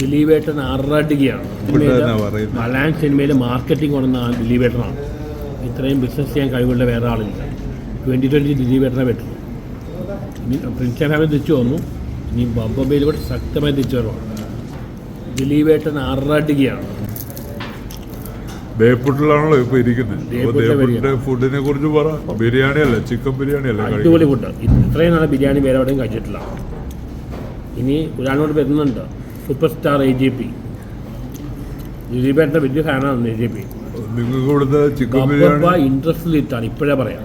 ദിലീപേട്ടൻ ആറാട്ടുകയാണ്. മലയാളം സിനിമയിൽ മാർക്കറ്റിംഗ് കൊണ്ടുവന്ന ആ ദിലീപേട്ടനാണ്. ഇത്രയും ബിസിനസ് ചെയ്യാൻ കഴിവുള്ള വേറെ ആളില്ല. ട്വന്റി ട്വന്റി ദിലീപേട്ടനെ പറ്റും ഇനി പ്രിൻസ് ഫാമിലി തിരിച്ചു വന്നു. ഇനി ബൊമ്പയിൽ കൂടെ ശക്തമായി തിരിച്ചു വരുവാണ്. ദിലീപേട്ടൻ ആറാട്ടുകയാണ് ബേപ്പുട്ടിലാണല്ലോ ഇപ്പൊ ഇരിക്കുന്നത്. ഫുഡിനെ കുറിച്ച് പറ. ബിരിയാണി അല്ല ചിക്കൻ ബിരിയാണി അല്ല അടിപൊളി ഫുഡ് ഇത്രയും നാളെ ബിരിയാണി വേറെ എവിടെയും കഴിച്ചിട്ടില്ല. ഇനി ഒരാളോട് വരുന്നുണ്ട്. Super star A J P ദിലീപേട്ടന്റെ വലിയ ഫാനാണ് എ ജെ പി ഇൻട്രസ്റ്റിലിട്ടാണ് ഇപ്പോഴേ പറയാം.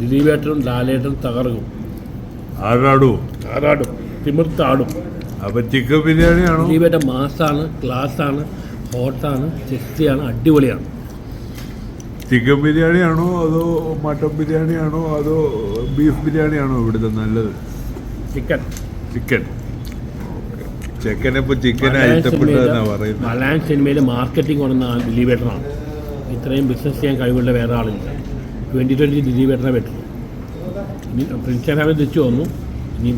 ദിലീപേട്ടനും ലാലേട്ടനും തകർക്കും. ആരാടൂ? ആരാടും? തിമിർത്താടും അപ്പൊ ചിക്കൻ ബിരിയാണിയാണോ? ദിലീപേട്ട മാസാണ് ക്ലാസ്സാണ് ഹോട്ടാണ് ചെസ്റ്റിയാണ് അടിപൊളിയാണ്. ചിക്കൻ ബിരിയാണിയാണോ അതോ മട്ടൻ ബിരിയാണിയാണോ അതോ ബീഫ് ബിരിയാണിയാണോ ഇവിടുത്തെ നല്ലത്? ചിക്കൻ. ചിക്കൻ. ചിക്കനെ ഇപ്പൊ ചിക്കനെ മലയാളം ഇഷ്ടപ്പെട്ടതെന്നാ സിനിമയിൽ പറയുന്നത്? മലയാളം സിനിമയിൽ മാർക്കറ്റിംഗ് കൊണ്ടുവന്ന ആ ദിലീപേട്ടനാണ്. ഇത്രയും ബിസിനസ് ചെയ്യാൻ കഴിവുള്ള വേറെ ആളില്ല. ട്വന്റി ട്വന്റി ദിലീപേട്ടനെ പറ്റും. ഇനി പ്രിൻസ് ഫാമിലി തിരിച്ചു വന്നു. ഇനി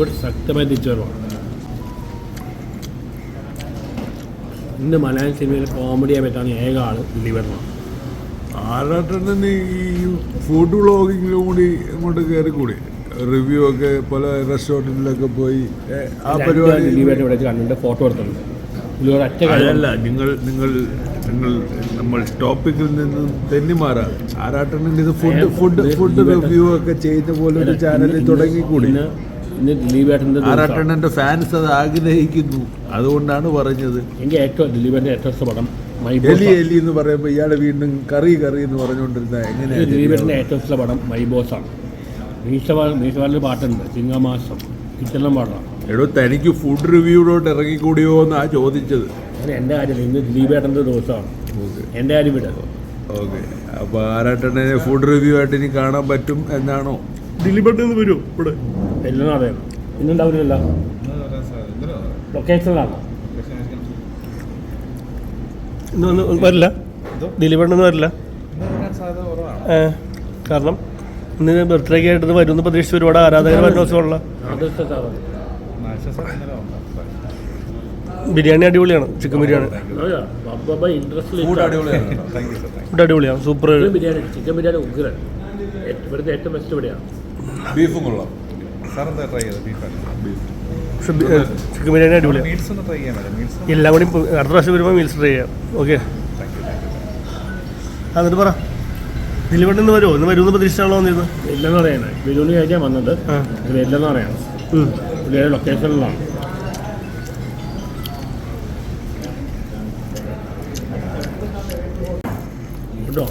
കൂടെ ശക്തമായി തിരിച്ചു വരുവാണ്. ഇന്ന് മലയാളം സിനിമയിൽ കോമഡി ചെയ്യാൻ പറ്റാണ് ഏക ദിലീപ് ദിലീപേട്ടനാണ്. ആരാട്ടണ്ണൻ ഈ ഫുഡ് വ്ളോഗിങ്ങിലും കൂടി ഇങ്ങോട്ട് കയറി കൂടി റിവ്യൂ ഒക്കെ പല റെസ്റ്റോറന്റിലൊക്കെ പോയി. ആ പരിപാടി കണ്ടിട്ട് ഫോട്ടോ എടുത്തിട്ടുണ്ട്. അതല്ല നിങ്ങൾ നിങ്ങൾ നിങ്ങൾ നമ്മൾ ടോപ്പിക്കിൽ നിന്ന് തെന്നി മാറാം ആരാട്ടണ്ണൻ ഇത് ഫുഡ് ഫുഡ് ഫുഡ് റിവ്യൂ ഒക്കെ ചെയ്യുന്ന പോലെ ഒരു ചാനലിൽ തുടങ്ങിക്കൂടി. ആറാട്ടണ്ണന്റെ ഫാൻസ് അത് ആഗ്രഹിക്കുന്നു. അതുകൊണ്ടാണ് പറഞ്ഞത്. എനിക്ക് ഏറ്റവും ദിലീപേട്ടന്റെ ഏറ്റവും ഇഷ്ടം മൈ എലി എലി എന്ന് പറയുമ്പോ ഇയാളെ വീണ്ടും കറി കറി എന്ന് പറഞ്ഞുകൊണ്ടിരുന്ന എങ്ങനെയാ ദിലീപേട്ടന്റെ ഏറ്റവും ബോസ് പടം മൈ ബോസാണ് മീശവാൾ മീശവാളിൽ പാട്ടുണ്ട്. ചിങ്ങമാസം. കിച്ചണിലും പാടാം. എടോ തനിക്ക് ഫുഡ് റിവ്യൂടോട്ട് ഇറങ്ങിക്കൂടിയോ എന്നാ ചോദിച്ചത്. അങ്ങനെ എന്റെ കാര്യം ഇന്ന് ദിലീപേട്ടന്റെ ദിവസമാണ്. ഓക്കെ. എന്റെ കാര്യം വിട. ഓക്കെ. അപ്പൊ ആരാട്ടനെ ഫുഡ് റിവ്യൂ ആയിട്ട് ഇനി കാണാൻ പറ്റും എന്നാണോ? ദിലീപേട്ടൻ വരും ഇവിടെ. എല്ലാം അറിയാം. ഇന്നുണ്ടാവില്ല ലൊക്കേഷനിലാണ് ഇന്നൊന്നും വരില്ല. ദിലീപേട്ടനൊന്നും വരില്ല. കാരണം ഇന്ന് ബർത്ത്ഡേക്ക് ആയിട്ട് വരുമെന്ന് പ്രതീക്ഷിച്ച്. ഒരുപാട് ആരാധകർ വരുന്ന ദിവസമുള്ള ബിരിയാണി അടിപൊളിയാണ് ചിക്കൻ ബിരിയാണി. ഫുഡ് അടിപൊളിയാണ് സൂപ്പർ ബിരിയാണി ചിക്കൻ ബിരിയാണി ഉഗ്രൻ. ഇവിടുത്തെ ഏറ്റവും ബെസ്റ്റ് ഇവിടെയാണ് ബീഫും കൊള്ളാം. ചിക്കൻ ബിരിയാണി അടിപൊളിയാണ് എല്ലാം കൂടി അടുത്ത പ്രാവശ്യം വരുമ്പോൾ മീൽസ് ട്രൈ ചെയ്യാം. ഓക്കെ എന്നിട്ട് പറ. ദിലീപേട്ടൻ ഇന്ന് വരുമോ ഇന്ന് വരുമെന്ന് പ്രതീക്ഷിച്ചാണോ വന്നിരുന്നത്? ഇല്ലെന്ന് പറയണേ. വിരൂണി കഴിക്കാൻ വന്നത്. ഇല്ലെന്ന് പറയണം. പുള്ളിയുടെ ലൊക്കേഷനിലാണ് കേട്ടോ